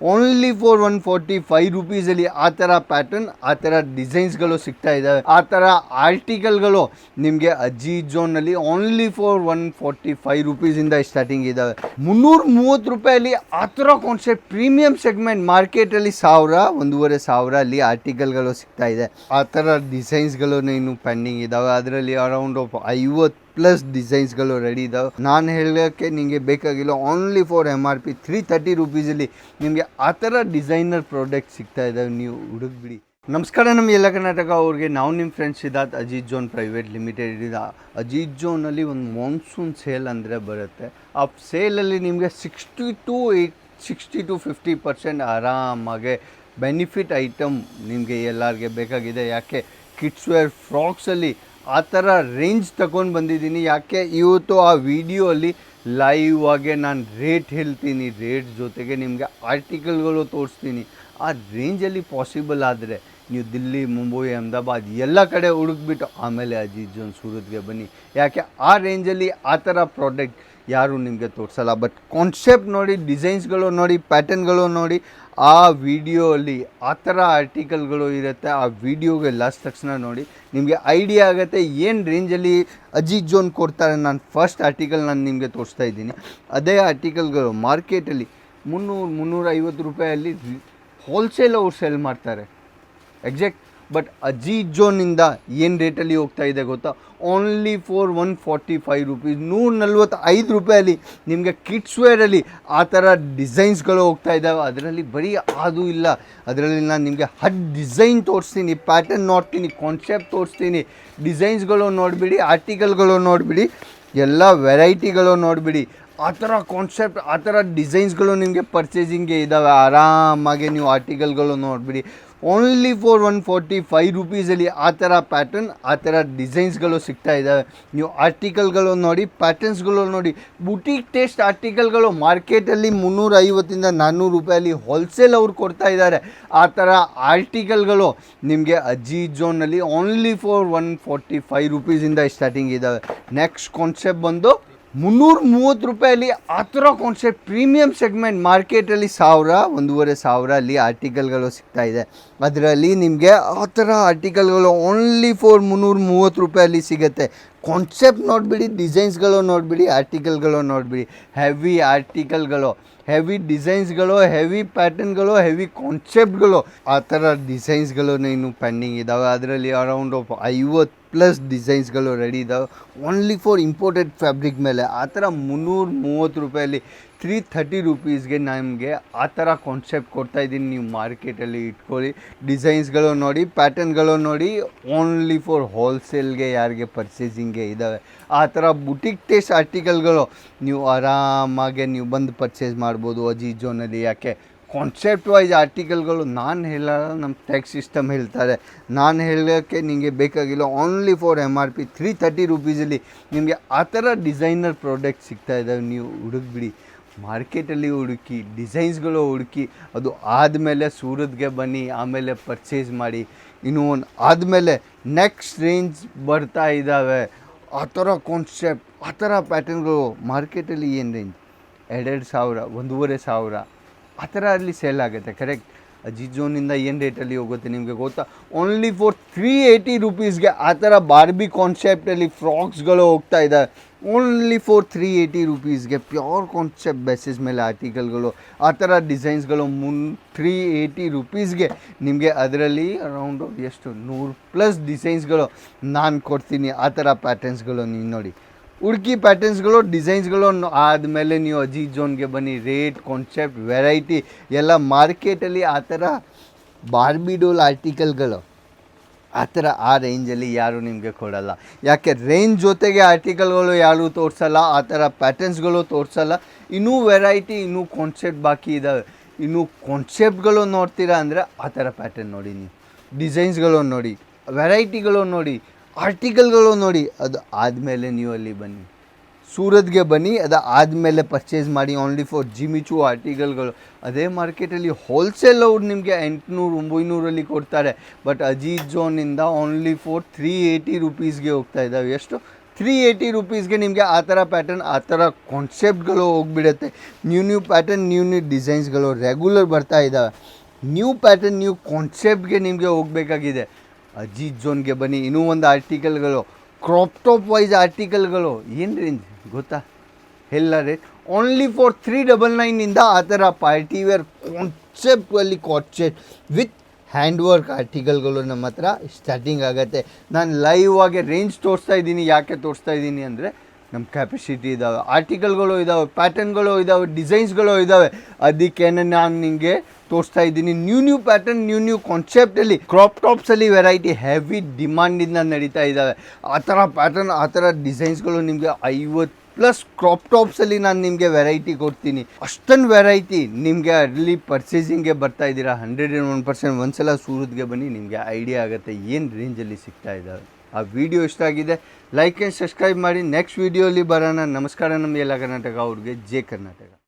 Only for one forty five ರುಪೀಸಲ್ಲಿ ಆ ಥರ pattern ಆ ಥರ ಡಿಸೈನ್ಸ್ಗಳು ಸಿಗ್ತಾ ಇದ್ದಾವೆ ಆ ಥರ ಆರ್ಟಿಕಲ್ಗಳು ನಿಮಗೆ ಅಜ್ಜಿ ಜೋನಲ್ಲಿ only for one forty five ರುಪೀಸಿಂದ starting ಇದ್ದಾವೆ ಮುನ್ನೂರ ಮೂವತ್ತು ರೂಪಾಯಲ್ಲಿ ಆ ಥರ ಕಾನ್ಸೆಪ್ಟ್ ಪ್ರೀಮಿಯಂ ಸೆಗ್ಮೆಂಟ್ ಮಾರ್ಕೆಟಲ್ಲಿ ಸಾವಿರ, ಒಂದೂವರೆ ಸಾವಿರ ಅಲ್ಲಿ ಆರ್ಟಿಕಲ್ಗಳು ಸಿಗ್ತಾ ಇದೆ. ಆ ಥರ ಡಿಸೈನ್ಸ್ಗಳು ಇನ್ನು ಪೆಂಡಿಂಗ್ ಇದ್ದಾವೆ ಅದರಲ್ಲಿ ಅರೌಂಡ್ ಐವತ್ತು ಪ್ಲಸ್ ಡಿಸೈನ್ಸ್ಗಳು ರೆಡಿ ಇದಾವೆ. ನಾನು ಹೇಳೋಕ್ಕೆ ನಿಮಗೆ ಬೇಕಾಗಿಲ್ಲ only for M R P three thirty ರುಪೀಸಲ್ಲಿ ನಿಮಗೆ ಆ ಥರ ಡಿಸೈನರ್ ಪ್ರಾಡಕ್ಟ್ ಸಿಗ್ತಾ ಇದ್ದಾವೆ ನೀವು ಹುಡುಕ್ಬಿಡಿ ನಮಸ್ಕಾರ ನಮ್ಮ ಎಲ್ಲ ಕರ್ನಾಟಕ ಅವ್ರಿಗೆ. ನಾವು ನಿಮ್ಮ ಫ್ರೆಂಡ್ಸ್ ಇದ್ದಾದ ಅಜಿತ್ ಜೋನ್ ಪ್ರೈವೇಟ್ ಲಿಮಿಟೆಡ್ ಇದೆ ಅಜಿತ್ ಜೋನಲ್ಲಿ ಒಂದು ಮಾನ್ಸೂನ್ ಸೇಲ್ ಅಂದರೆ ಬರುತ್ತೆ. ಆ ಸೇಲಲ್ಲಿ ನಿಮಗೆ sixty two eight sixty two fifty percent ಆರಾಮಾಗೆ benefit item ನಿಮಗೆ ಎಲ್ಲರಿಗೆ ಬೇಕಾಗಿದೆ. ಯಾಕೆ? ಕಿಡ್ಸ್ ವೇರ್ ಫ್ರಾಕ್ಸಲ್ಲಿ ಆ ಥರ ರೇಂಜ್ ತಗೊಂಡು ಬಂದಿದ್ದೀನಿ. ಯಾಕೆ? ಇವತ್ತು ಆ ವಿಡಿಯೋ ಲೈವ್ ಆಗಿ ನಾನು ರೇಟ್ ಹೇಳ್ತೀನಿ. ರೇಟ್ ಜೊತೆಗೆ ನಿಮಗೆ ಆರ್ಟಿಕಲ್ಗಳು ತೋರಿಸ್ತೀನಿ. ಆ ರೇಂಜಲ್ಲಿ ಪಾಸಿಬಲ್ ಆದರೆ ನೀವು ದಿಲ್ಲಿ, ಮುಂಬೈ, ಅಹಮದಾಬಾದ್ ಎಲ್ಲ ಕಡೆ ಹುಡುಕ್ಬಿಟ್ಟು ಆಮೇಲೆ ಅಜಿತ್ ಜೋನ್ ಸೂರತ್ಗೆ ಬನ್ನಿ. ಯಾಕೆ? ಆ ರೇಂಜಲ್ಲಿ ಆ ಥರ ಪ್ರಾಡಕ್ಟ್ ಯಾರು ನಿಮಗೆ ತೋರಿಸಲ್ಲ. ಬಟ್ ಕಾನ್ಸೆಪ್ಟ್ ನೋಡಿ ಡಿಸೈನ್ಸ್ಗಳು ನೋಡಿ ಪ್ಯಾಟರ್ನ್ಗಳು ನೋಡಿ, ಆ ವಿಡಿಯೋಲಿ ಆ ಥರ ಆರ್ಟಿಕಲ್ಗಳು ಇರುತ್ತೆ. ಆ ವಿಡಿಯೋಗೆ ಲಾಸ್ಟ್ ತಕ್ಷಣ ನೋಡಿ, ನಿಮಗೆ ಐಡಿಯಾ ಆಗುತ್ತೆ ಏನು ರೇಂಜಲ್ಲಿ ಅಜಿ ಜೋನ್ ಕೊಡ್ತಾರೆ ನಾನು ಫಸ್ಟ್ ಆರ್ಟಿಕಲ್ ನಾನು ನಿಮಗೆ ತೋರಿಸ್ತಾ ಇದ್ದೀನಿ. ಅದೇ ಆರ್ಟಿಕಲ್ಗಳು ಮಾರ್ಕೆಟಲ್ಲಿ ಮುನ್ನೂರು ಮುನ್ನೂರೈವತ್ತು ರೂಪಾಯಲ್ಲಿ ಹೋಲ್ಸೇಲ್ ಅವ್ರು ಸೆಲ್ ಮಾಡ್ತಾರೆ. ಎಕ್ಸಾಕ್ಟ್ ಬಟ್ ಅಜಿತ್ ಜೋನಿಂದ ಏನು ರೇಟಲ್ಲಿ ಹೋಗ್ತಾ ಇದೆ ಗೊತ್ತಾ? Only for one forty five rupees ನೂರ ನಲ್ವತ್ತೈದು ರೂಪಾಯಲ್ಲಿ ನಿಮಗೆ ಕಿಡ್ಸ್ ವೇರಲ್ಲಿ ಆ ಥರ ಡಿಸೈನ್ಸ್ಗಳು ಹೋಗ್ತಾ ಇದ್ದಾವೆ ಅದರಲ್ಲಿ ಬರೀ ಅದು ಇಲ್ಲ. ಅದರಲ್ಲಿ ನಾನು ನಿಮಗೆ ಹಟ್ ಡಿಸೈನ್ ತೋರಿಸ್ತೀನಿ ಪ್ಯಾಟರ್ನ್ ನೋಡ್ತೀನಿ ಕಾನ್ಸೆಪ್ಟ್ ತೋರಿಸ್ತೀನಿ ಡಿಸೈನ್ಸ್ಗಳು ನೋಡಿಬಿಡಿ ಆರ್ಟಿಕಲ್ಗಳು ನೋಡಿಬಿಡಿ, ಎಲ್ಲ ವೆರೈಟಿಗಳು ನೋಡಿಬಿಡಿ. ಆ ಥರ ಕಾನ್ಸೆಪ್ಟ್ ಆ ಥರ ಡಿಸೈನ್ಸ್ಗಳು ನಿಮಗೆ ಪರ್ಚೇಸಿಂಗ್ಗೆ ಇದ್ದಾವೆ ಆರಾಮಾಗಿ ನೀವು ಆರ್ಟಿಕಲ್ಗಳು ನೋಡಿಬಿಡಿ. Only for one forty five ರುಪೀಸಲ್ಲಿ ಆ ಥರ ಪ್ಯಾಟರ್ನ್ ಆ ಥರ ಡಿಸೈನ್ಸ್ಗಳು ಸಿಗ್ತಾ ಇದ್ದಾವೆ ನೀವು ಆರ್ಟಿಕಲ್ಗಳು ನೋಡಿ ಪ್ಯಾಟರ್ನ್ಸ್ಗಳು ನೋಡಿ ಬುಟೀಕ್ ಟೇಸ್ಟ್ ಆರ್ಟಿಕಲ್ಗಳು ಮಾರ್ಕೆಟಲ್ಲಿ ಮುನ್ನೂರ ಐವತ್ತಿಂದ ನಾನ್ನೂರು ರೂಪಾಯಲ್ಲಿ ಹೋಲ್ಸೇಲ್ ಅವ್ರು ಕೊಡ್ತಾ ಇದ್ದಾರೆ ಆ ಥರ ಆರ್ಟಿಕಲ್ಗಳು ನಿಮಗೆ ಅಜ್ಜಿ ಜೋನಲ್ಲಿ only for one forty five ರುಪೀಸಿಂದ starting ಇದ್ದಾವೆ ನೆಕ್ಸ್ಟ್ ಕಾನ್ಸೆಪ್ಟ್ ಬಂದು ಮುನ್ನೂರ ಮೂವತ್ತು ರೂಪಾಯಲ್ಲಿ ಆ ಥರ ಕಾನ್ಸೆಪ್ಟ್ ಪ್ರೀಮಿಯಂ ಸೆಗ್ಮೆಂಟ್ ಮಾರ್ಕೆಟಲ್ಲಿ ಸಾವಿರ, ಒಂದೂವರೆ ಸಾವಿರ ಅಲ್ಲಿ ಆರ್ಟಿಕಲ್ಗಳು ಸಿಗ್ತಾ ಇದೆ. ಅದರಲ್ಲಿ ನಿಮಗೆ ಆ ಥರ ಆರ್ಟಿಕಲ್ಗಳು ಓನ್ಲಿ ಫೋರ್ ಮುನ್ನೂರ ಮೂವತ್ತು ರೂಪಾಯಲ್ಲಿ ಸಿಗುತ್ತೆ. ಕಾನ್ಸೆಪ್ಟ್ ನೋಡಿಬಿಡಿ ಡಿಸೈನ್ಸ್ಗಳು ನೋಡಿಬಿಡಿ ಆರ್ಟಿಕಲ್ಗಳು ನೋಡಿಬಿಡಿ. ಹೆವಿ ಆರ್ಟಿಕಲ್ಗಳು ಹೆವಿ ಡಿಸೈನ್ಸ್ಗಳು ಹೆವಿ ಪ್ಯಾಟರ್ನ್ಗಳು ಹೆವಿ ಕಾನ್ಸೆಪ್ಟ್ಗಳು ಆ ಥರ ಡಿಸೈನ್ಸ್ಗಳು ಇನ್ನು ಪೆಂಡಿಂಗ್ ಇದ್ದಾವೆ ಅದರಲ್ಲಿ ಅರೌಂಡ್ ಐವತ್ತು ಪ್ಲಸ್ ಡಿಸೈನ್ಸ್ಗಳು ರೆಡಿ ಇದ್ದಾವೆ ಓನ್ಲಿ ಫಾರ್ ಇಂಪೋರ್ಟೆಡ್ ಫ್ಯಾಬ್ರಿಕ್ ಮೇಲೆ. ಆ ಥರ ಮುನ್ನೂರು ಮೂವತ್ತು ರೂಪಾಯಲ್ಲಿ ತ್ರೀ ಥರ್ಟಿ ರುಪೀಸ್ಗೆ ನಮಗೆ ಆ ಥರ ಕಾನ್ಸೆಪ್ಟ್ ಕೊಡ್ತಾ ಇದ್ದೀನಿ. ನೀವು ಮಾರ್ಕೆಟಲ್ಲಿ ಇಟ್ಕೊಳ್ಳಿ. ಡಿಸೈನ್ಸ್ಗಳು ನೋಡಿ ಪ್ಯಾಟರ್ನ್ಗಳು ನೋಡಿ. ಓನ್ಲಿ ಫಾರ್ ಹೋಲ್ಸೇಲ್ಗೆ ಯಾರಿಗೆ ಪರ್ಚೇಸಿಂಗ್ಗೆ ಇದ್ದಾವೆ ಆ ಥರ ಬುಟಿಕ್ ಟೇಸ್ಟ್ ಆರ್ಟಿಕಲ್ಗಳು ನೀವು ಆರಾಮಾಗೆ ನೀವು ಬಂದು ಪರ್ಚೇಸ್ ಮಾಡ್ಬೋದು. ಅಜಿಜೋನಲ್ಲಿ ಯಾಕೆ? ಕಾನ್ಸೆಪ್ಟ್ ವೈಸ್ ಆರ್ಟಿಕಲ್ಗಳು ನಾನು ಹೇಳಲ್ಲ ನಮ್ಮ ಟ್ಯಾಕ್ಸ್ ಸಿಸ್ಟಮ್ ಹೇಳ್ತಾರೆ. ನಾನು ಹೇಳೋಕ್ಕೆ ನಿಮಗೆ ಬೇಕಾಗಿಲ್ಲ. Only for M R P three thirty ರುಪೀಸಲ್ಲಿ ನಿಮಗೆ ಆ ಥರ ಡಿಸೈನರ್ ಪ್ರಾಡಕ್ಟ್ ಸಿಗ್ತಾ ಇದ್ದಾವೆ ನೀವು ಹುಡುಕ್ಬಿಡಿ. ಮಾರ್ಕೆಟಲ್ಲಿ ಹುಡುಕಿ, ಡಿಸೈನ್ಸ್ಗಳು ಹುಡುಕಿ, ಅದು ಆದಮೇಲೆ ಸೂರತ್ಗೆ ಬನ್ನಿ, ಆಮೇಲೆ ಪರ್ಚೇಸ್ ಮಾಡಿ, ಇನ್ನು ಒಂದು ಆದಮೇಲೆ ನೆಕ್ಸ್ಟ್ ರೇಂಜ್ ಬರ್ತಾ ಇದ್ದಾವೆ ಆ ಥರ ಕಾನ್ಸೆಪ್ಟ್ ಆ ಥರ ಪ್ಯಾಟರ್ನ್ಗಳು ಮಾರ್ಕೆಟಲ್ಲಿ ಏನು ರೇಂಜ್ ಎರಡೆರಡು ಸಾವಿರ, ಒಂದೂವರೆ ಸಾವಿರ, ಆ ಥರ ಅಲ್ಲಿ ಸೇಲ್ ಆಗುತ್ತೆ ಕರೆಕ್ಟ್ ಅಜಿತ್ ಜೋನಿಂದ ಏನು ರೇಟಲ್ಲಿ ಹೋಗುತ್ತೆ ನಿಮಗೆ ಗೊತ್ತಾ? ಓನ್ಲಿ ಫಾರ್ ತ್ರೀ ಏಯ್ಟಿ ರುಪೀಸ್ಗೆ ಆ ಥರ ಬಾರ್ಬಿ ಕಾನ್ಸೆಪ್ಟಲ್ಲಿ ಫ್ರಾಕ್ಸ್ಗಳು ಹೋಗ್ತಾ ಇದ್ದಾವೆ ಓನ್ಲಿ ಫಾರ್ ತ್ರೀ ಏಯ್ಟಿ ರುಪೀಸ್ಗೆ ಪ್ಯೂರ್ ಕಾನ್ಸೆಪ್ಟ್ ಬೇಸಿಸ್ ಮೇಲೆ ಆರ್ಟಿಕಲ್ಗಳು ಆ ಥರ ಡಿಸೈನ್ಸ್ಗಳು ಮುನ್ ತ್ರೀ ಏಯ್ಟಿ ರುಪೀಸ್ಗೆ ನಿಮಗೆ ಅದರಲ್ಲಿ ಅರೌಂಡು ಎಷ್ಟು? ನೂರು ಪ್ಲಸ್ ಡಿಸೈನ್ಸ್ಗಳು ನಾನು ಕೊಡ್ತೀನಿ, ಆ ಥರ ಪ್ಯಾಟರ್ನ್ಸ್ಗಳು ನೀವು ನೋಡಿ. ಹುಡುಕಿ ಪ್ಯಾಟರ್ನ್ಸ್ಗಳು ಡಿಸೈನ್ಸ್ಗಳು ಆದಮೇಲೆ ನೀವು ಅಜಿ ಜೋನ್ಗೆ ಬನ್ನಿ. ರೇಟ್ ಕಾನ್ಸೆಪ್ಟ್ ವೆರೈಟಿ ಎಲ್ಲ ಮಾರ್ಕೆಟಲ್ಲಿ ಆ ಥರ ಬಾರ್ಬಿಡೋಲ್ ಆರ್ಟಿಕಲ್ಗಳು ಆ ಥರ ಆ ರೇಂಜಲ್ಲಿ ಯಾರೂ ನಿಮಗೆ ಕೊಡಲ್ಲ. ಯಾಕೆ ರೇಂಜ್ ಜೊತೆಗೆ ಆರ್ಟಿಕಲ್ಗಳು ಯಾರೂ ತೋರಿಸಲ್ಲ, ಆ ಥರ ಪ್ಯಾಟರ್ನ್ಸ್ಗಳು ತೋರಿಸಲ್ಲ. ಇನ್ನೂ ವೆರೈಟಿ ಇನ್ನೂ ಕಾನ್ಸೆಪ್ಟ್ ಬಾಕಿ ಇದ್ದಾವೆ ಇನ್ನೂ ಕಾನ್ಸೆಪ್ಟ್ಗಳು ನೋಡ್ತೀರಾ ಅಂದರೆ ಆ ಥರ ಪ್ಯಾಟರ್ನ್ ನೋಡಿ ನೀವು. ಡಿಸೈನ್ಸ್ಗಳು ನೋಡಿ. ವೆರೈಟಿಗಳು ನೋಡಿ. ಆರ್ಟಿಕಲ್ಗಳು ನೋಡಿ, ಅದು ಆದಮೇಲೆ ನೀವು ಅಲ್ಲಿ ಬನ್ನಿ. ಸೂರತ್ಗೆ ಬನ್ನಿ, ಅದು ಆದಮೇಲೆ ಪರ್ಚೇಸ್ ಮಾಡಿ ಓನ್ಲಿ ಫಾರ್ ಜಿಮಿಚು ಆರ್ಟಿಕಲ್ಗಳು ಅದೇ ಮಾರ್ಕೆಟಲ್ಲಿ ಹೋಲ್ಸೇಲ್ ಅವ್ರು ನಿಮಗೆ ಎಂಟುನೂರು, ಒಂಬೈನೂರಲ್ಲಿ ಕೊಡ್ತಾರೆ. ಬಟ್ ಅಜಿತ್ ಜೋನಿಂದ ಓನ್ಲಿ ಫಾರ್ ತ್ರೀ ಏಯ್ಟಿ ರುಪೀಸ್ಗೆ ಹೋಗ್ತಾ ಇದ್ದಾವೆ. ಎಷ್ಟು? ತ್ರೀ ಏಯ್ಟಿ ರುಪೀಸ್ಗೆ ನಿಮಗೆ ಆ ಥರ ಪ್ಯಾಟರ್ನ್ ಆ ಥರ ಕಾನ್ಸೆಪ್ಟ್ಗಳು ಹೋಗ್ಬಿಡುತ್ತೆ. New new pattern new new ಡಿಸೈನ್ಸ್ಗಳು regular ಬರ್ತಾ ಇದ್ದಾವೆ. ನ್ಯೂ ಪ್ಯಾಟರ್ನ್ ನ್ಯೂ ಕಾನ್ಸೆಪ್ಟ್ಗೆ ನಿಮಗೆ ಹೋಗಬೇಕಾಗಿದೆ. ಅಜೀತ್ ಝೋನ್ಗೆ ಬನ್ನಿ. ಇನ್ನೂ ಒಂದು ಆರ್ಟಿಕಲ್ಗಳು ಕ್ರಾಪ್ ಟಾಪ್ ವೈಸ್ ಆರ್ಟಿಕಲ್ಗಳು ಏನು ರೇಂಜ್ ಗೊತ್ತಾ? ಎಲ್ಲ rate only for three double ನೈನಿಂದ ಆ ಥರ ಪಾರ್ಟಿ ವೇರ್ ಕಾನ್ಸೆಪ್ಟಲ್ಲಿ ಕಾನ್ಸೆಪ್ಟ್ ವಿತ್ ಹ್ಯಾಂಡ್ ವರ್ಕ್ ಆರ್ಟಿಕಲ್ಗಳು ನಮ್ಮ ಹತ್ರ ಸ್ಟಾರ್ಟಿಂಗ್ ಆಗುತ್ತೆ. ನಾನು ಲೈವ್ ಆಗಿ ರೇಂಜ್ ತೋರಿಸ್ತಾ ಇದ್ದೀನಿ. ಯಾಕೆ ತೋರಿಸ್ತಾ ಇದ್ದೀನಿ ಅಂದರೆ ನಮ್ಮ ಕ್ಯಾಪಸಿಟಿ ಇದ್ದಾವೆ ಆರ್ಟಿಕಲ್ಗಳು ಇದ್ದಾವೆ ಪ್ಯಾಟರ್ನ್ಗಳು ಇದ್ದಾವೆ ಡಿಸೈನ್ಸ್ಗಳು ಇದ್ದಾವೆ ಅದಕ್ಕೆ ನಾನು ನಿಮಗೆ ತೋರಿಸ್ತಾ ಇದ್ದೀನಿ. New new pattern new new ಕಾನ್ಸೆಪ್ಟಲ್ಲಿ crop ಟಾಪ್ಸಲ್ಲಿ ವೆರೈಟಿ ಹೆವಿ ಡಿಮಾಂಡಿಂದ ನಡೀತಾ ಇದ್ದಾವೆ. ಆ ಥರ ಪ್ಯಾಟರ್ನ್ ಆ ಥರ ಡಿಸೈನ್ಸ್ಗಳು ನಿಮಗೆ ಐವತ್ತು ಪ್ಲಸ್ ಕ್ರಾಪ್ ಟಾಪ್ಸಲ್ಲಿ ನಾನು ನಿಮಗೆ ವೆರೈಟಿ ಕೊಡ್ತೀನಿ. ಅಷ್ಟೊಂದು ವೆರೈಟಿ ನಿಮಗೆ ಅರ್ಲಿ ಪರ್ಚೇಸಿಂಗ್ಗೆ ಬರ್ತಾ ಇದ್ದೀರಾ. ಹಂಡ್ರೆಡ್ ಆ್ಯಂಡ್ ಒನ್ ಪರ್ಸೆಂಟ್ ಒಂದ್ಸಲ ಸೂರತ್ಗೆ ಬನ್ನಿ, ನಿಮಗೆ ಐಡಿಯಾ ಆಗುತ್ತೆ ಏನು ರೇಂಜಲ್ಲಿ ಸಿಗ್ತಾ ಇದ್ದಾವೆ. ಆ ವಿಡಿಯೋ ಇಷ್ಟ ಆಗಿದೆ ಲೈಕ್ ಆ್ಯಂಡ್ ಸಬ್ಸ್ಕ್ರೈಬ್ ಮಾಡಿ. ನೆಕ್ಸ್ಟ್ ವಿಡಿಯೋಲಿ ಬರೋಣ. ನಮಸ್ಕಾರ ನಮ್ಮ ಎಲ್ಲ ಕರ್ನಾಟಕ ಅವ್ರಿಗೆ. ಜೆ ಕರ್ನಾಟಕ.